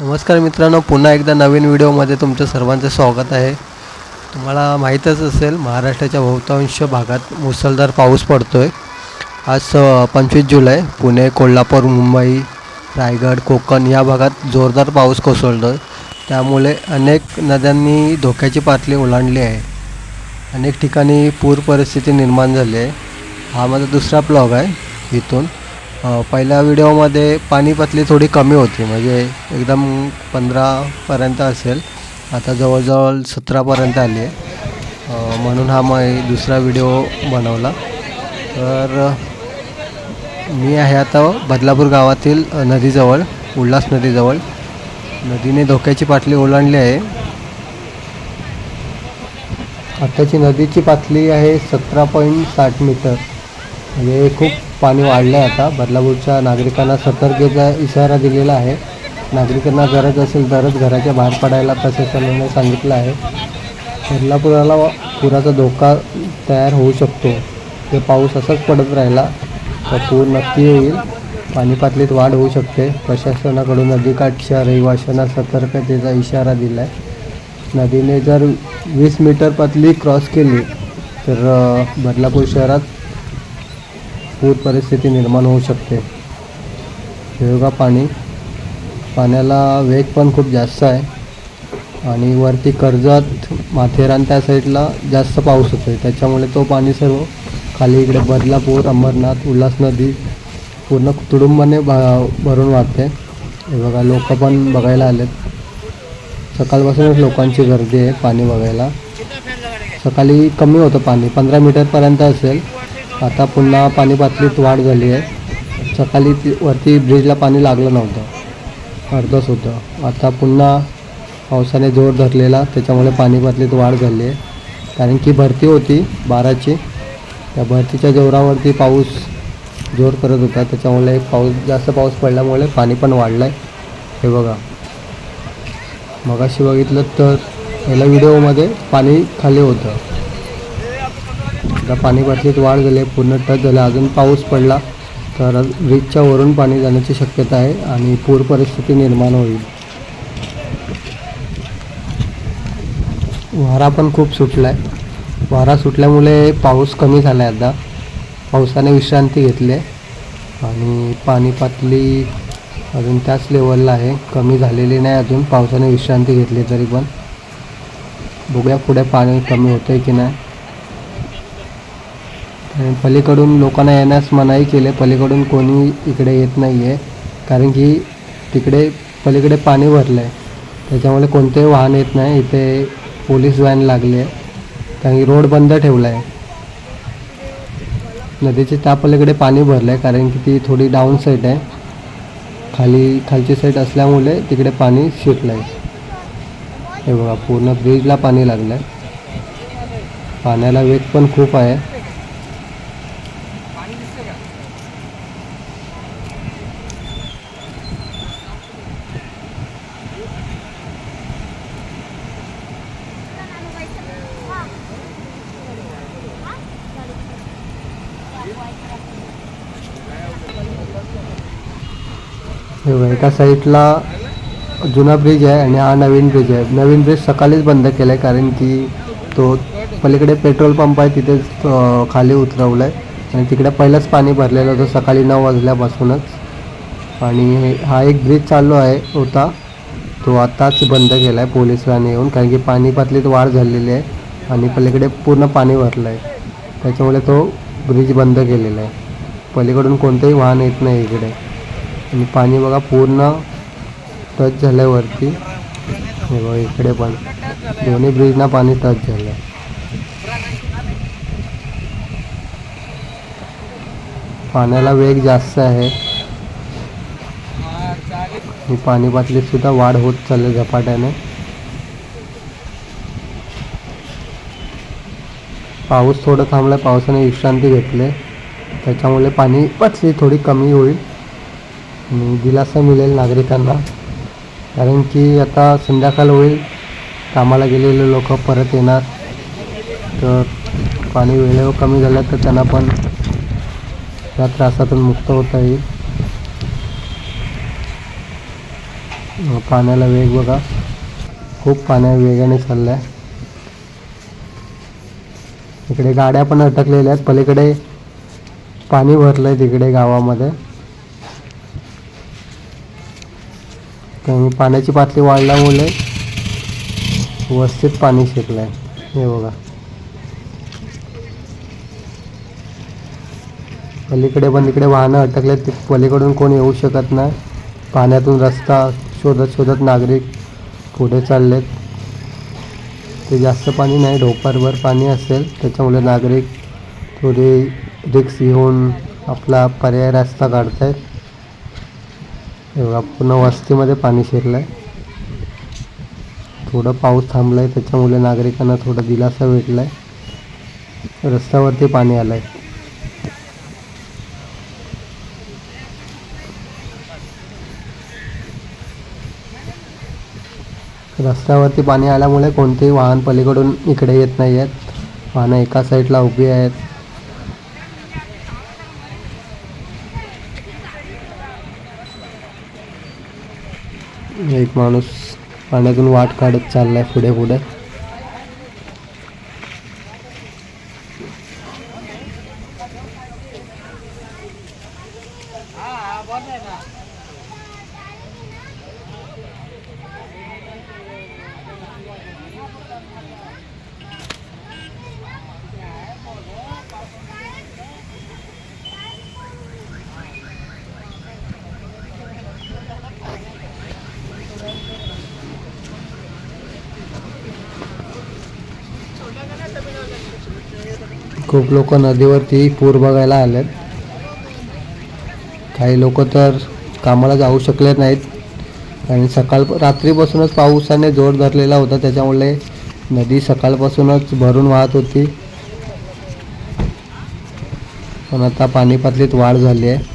नमस्कार मित्रांनो पुन्हा एकदा नवीन व्हिडिओमध्ये तुमचं सर्वांचं स्वागत आहे. तुम्हाला माहीतच असेल महाराष्ट्राच्या बहुतांश भागात मुसळधार पाऊस पडतो आहे आज पंचवीस जुलै पुणे कोल्हापूर मुंबई रायगड कोकण या भागात जोरदार पाऊस कोसळतो आहे त्यामुळे अनेक नद्यांनी धोक्याची पातळी ओलांडली आहे. अनेक ठिकाणी पूर परिस्थिती निर्माण झाली आहे. हा माझा दुसरा ब्लॉग आहे इथून पहिल्या व्हिडिओमध्ये पाणी पातळी थोडी कमी होती म्हणजे एकदम पंधरापर्यंत असेल. आता जवळजवळ सतरापर्यंत आली आहे. म्हणून हा मग दुसरा व्हिडिओ बनवला. तर मी आहे आता बदलापूर गावातील नदीजवळ उल्हास नदीजवळ. नदीने धोक्याची पाटली ओलांडली आहे. आताची नदीची पातळी आहे सतरा पॉईंट साठ मीटर. म्हणजे खूप पाणी वाढलं आहे आता. बदलापूरच्या नागरिकांना सतर्कतेचा इशारा दिलेला आहे. नागरिकांना गरज असेल तरच घराच्या बाहेर पडायला प्रशासनाने सांगितलं आहे. बदलापुराला पुराचा धोका तयार होऊ शकतो. ते पाऊस असाच पडत राहिला तर पूर नक्की येईल. पाणी पातळीत वाढ होऊ शकते. प्रशासनाकडून नदीकाठच्या रहिवाशांना सतर्कतेचा इशारा दिला आहे नदीने जर वीस मीटर पातळी क्रॉस केली तर बदलापूर शहरात पूर परिस्थिती निर्माण होऊ शकते. हे बघा पाणी. पाण्याला वेग पण खूप जास्त आहे. आणि वरती कर्जत माथेरान त्या साईडला जास्त पाऊस होतो आहे त्याच्यामुळे तो पाणी सर्व खाली इकडे बदलापूर अंबरनाथ उल्हास नदी पूर्ण तुडुंबाने भ भरून वाहते. हे बघा लोक पण बघायला आलेत. सकाळपासूनच लोकांची गर्दी आहे पाणी बघायला. सकाळी कमी होतं पाणी पंधरा मीटरपर्यंत असेल. आता पुन्हा पाणी पातळीत वाढ झाली आहे. सकाळी ती वरती ब्रिजला पाणी लागलं नव्हतं. अर्धच होतं आता पुन्हा पावसाने जोर धरलेला त्याच्यामुळे पाणी पातळीत वाढ झाली आहे. कारण की भरती होती बाराची. त्या भरतीच्या जोरावरती पाऊस जोर करत होता. त्याच्यामुळे पाऊस जास्त पाऊस पडल्यामुळे पाणी पण वाढलं आहे हे बघा. मगाशी बघितलं तर याला व्हिडिओमध्ये पाणी खाली होतं. आता पाणी बाटलीत वाढ झाली आहे, पूर्ण टच झालं अजून पाऊस पडला तर ब्रिजच्या वरून पाणी जाण्याची शक्यता आहे आणि पूर परिस्थिती निर्माण होईल. वारा पण खूप सुटला आहे वारा सुटल्यामुळे पाऊस कमी झाला आहे आता. पावसाने विश्रांती घेतली आहे आणि पाणी पातळी अजून त्याच लेवलला आहे. कमी झालेली नाही अजून. पावसाने विश्रांती घेतली तरी पण. बघूया पुढे पाणी कमी होतं आहे की नाही. पलीकडून लोकांना येण्यास मनाई केले आहे. पलीकडून कोणी इकडे येत नाही आहे कारण की तिकडे पलीकडे पाणी भरलं आहे त्याच्यामुळे कोणतेही वाहन येत नाही. इथे पोलीस व्हॅन लागली. आहे कारण की रोड बंद ठेवला आहे नदीच्या त्या पलीकडे पाणी भरलं आहे कारण की ती थोडी डाऊन साईड आहे. खाली खालची साईड असल्यामुळे तिकडे पाणी शिरलं आहे हे बघा पूर्ण ब्रिजला पाणी लागलं आहे पाण्याला वेग पण खूप आहे. हे बघा, एका साईडला जुना ब्रिज आहे आणि हा नवीन ब्रिज आहे. नवीन ब्रिज सकाळीच बंद केला आहे कारण की तो पलीकडे पेट्रोल पंप आहे तिथेच खाली उतरवलं आहे आणि तिकडे पहिलंच पाणी भरलेलं होतं सकाळी नऊ वाजल्यापासूनच. आणि हा एक ब्रिज चालू आहे होता. तो आताच बंद केला आहे पोलीस येऊन कारण की पाणी पातळीत वाढ झालेली आहे आणि पलीकडे पूर्ण पाणी भरलं आहे त्याच्यामुळे तो ब्रिज बंद केलेला आहे. पलीकडून कोणतंही वाहन येत नाही इकडे. आणि पाणी बघा पूर्ण टच झालं आहे वरती हे बघा इकडे पण. दोन्ही ब्रिजना पाणी टच झालं. आहे पाण्याला वेग जास्त आहे. ही पाणी पातळीत सुद्धा वाढ होत चालली झपाट्याने. पाऊस थोडं थांबला पावसाने विश्रांती घेतली त्याच्यामुळे पाणी पातळी थोडी कमी होईल. आणि दिलासा मिळेल नागरिकांना. कारण की आता संध्याकाळ होईल कामाला गेलेले लोक परत येणार. तर पाणी वेळेवर कमी झालं तर त्यांना पण त्या त्रासातून मुक्त होता येईल. पाण्याला वेग बघा. खूप पाण्या वेगाने चाललाय. इकडे गाड्या पण अटकलेल्या आहेत. पलीकडे पाणी भरलं आहे तिकडे गावामध्ये. त्यामुळे पाण्याची पातळी वाढल्यामुळे व्यवस्थित पाणी शिरलंय. हे बघा. पलीकडे पण तिकडे वाहनं अटकले ते पलीकडून कोण येऊ शकत नाही. पाण्यातून रस्ता शोधत शोधत नागरिक पुढे चाललेत. ते जास्त पाणी नाही ढोपरभर पाणी असेल त्याच्यामुळे नागरिक थोडी रिक्स घेऊन आपला पर्याय रस्ता काढतायत. आहेत एवढा पूर्ण वस्तीमध्ये पाणी शिरलं आहे थोडं पाऊस थांबलाय त्याच्यामुळे नागरिकांना थोडा दिलासा भेटला आहे रस्त्यावरती पाणी आलं आहे रस्त्यावरती पाणी आल्यामुळे कोणतेही वाहन पलीकडून इकडे येत नाही आहेत वाहनं एका साईडला उभी आहेत. एक माणूस पाण्यातून वाट काढत चाललाय पुढे पुढे. खूप लोक नदीवरती पूर बघायला आलेत. काही लोक तर कामाला जाऊ शकले नाहीत. आणि सकाळ रात्रीपासूनच पावसाने जोर धरलेला होता त्याच्यामुळे नदी सकाळपासूनच भरून वाहत होती. पण आता पाणी पातळीत वाढ झाली आहे.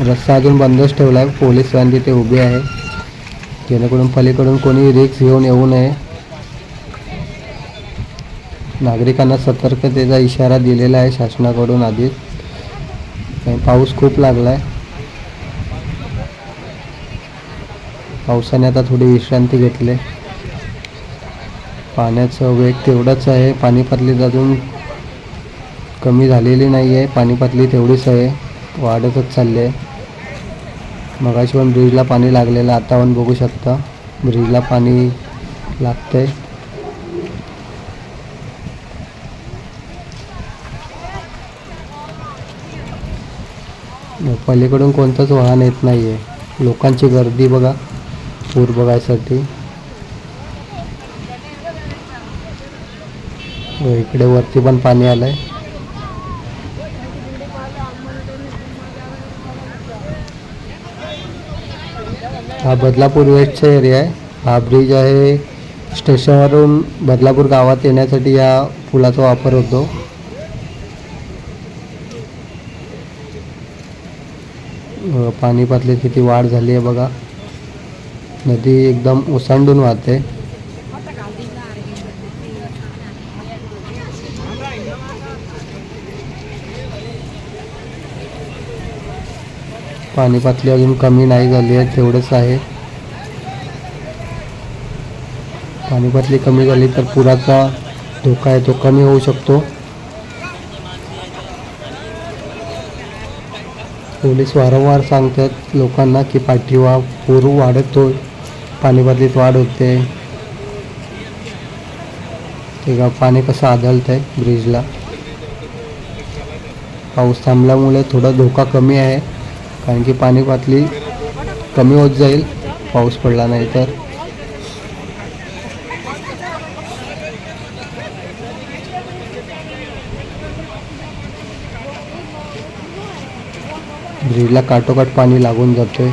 रस्ता अजून बंदच ठेवला आहे. पोलीस व्हॅन तिथे उभी आहे. जेणेकरून पलीकडून कोणी रिक्स घेऊन येऊ नये. नागरिकांना सतर्कतेचा इशारा दिलेला आहे शासनाकडून आधीच आणि पाऊस खूप लागला आहे पावसाने आता थोडी विश्रांती घेतली. पाण्याचं वेग तेवढंच आहे. पाणी अजून कमी झालेली नाही आहे पाणी पातळी तेवढीच आहे. वाढतच चालली आहे. मगाशी पण ब्रिजला पाणी लागलेलं आता पण बघू शकता. ब्रिजला पाणी लागतंय. पलीकडून कोणतंच वाहन येत नाही आहे लोकांची गर्दी बघा पूर बघायसाठी. हो, इकडे वरती पण पाणी आलं आहे हा बदलापूर वेस्टचा एरिया आहे. हा ब्रिज आहे. स्टेशनवरून बदलापूर गावात येण्यासाठी या पुलाचा वापर होतो. पाणीपातली पाणी पातळीत किती वाढ झाली आहे बघा. नदी एकदम ओसांडून वाहते. पाणी पातळी अजून कमी नाही झाली आहे तेवढंच आहे. पाणी पातळी कमी झाली तर पुराचा धोका आहे तो कमी होऊ शकतो. पोलीस वारंवार सांगतात लोकांना की पाठीवा पूर वाढतो पाणी पातळीत वाढ होते. ते का पाणी कसं आदळत आहे ब्रिजला पाऊस थांबल्यामुळे थोडा धोका कमी आहे. कारण की पाणी पातळी कमी होत जाईल पाऊस पडला नाही तर. ब्रिजला काटोकाट पाणी लागून जातोय.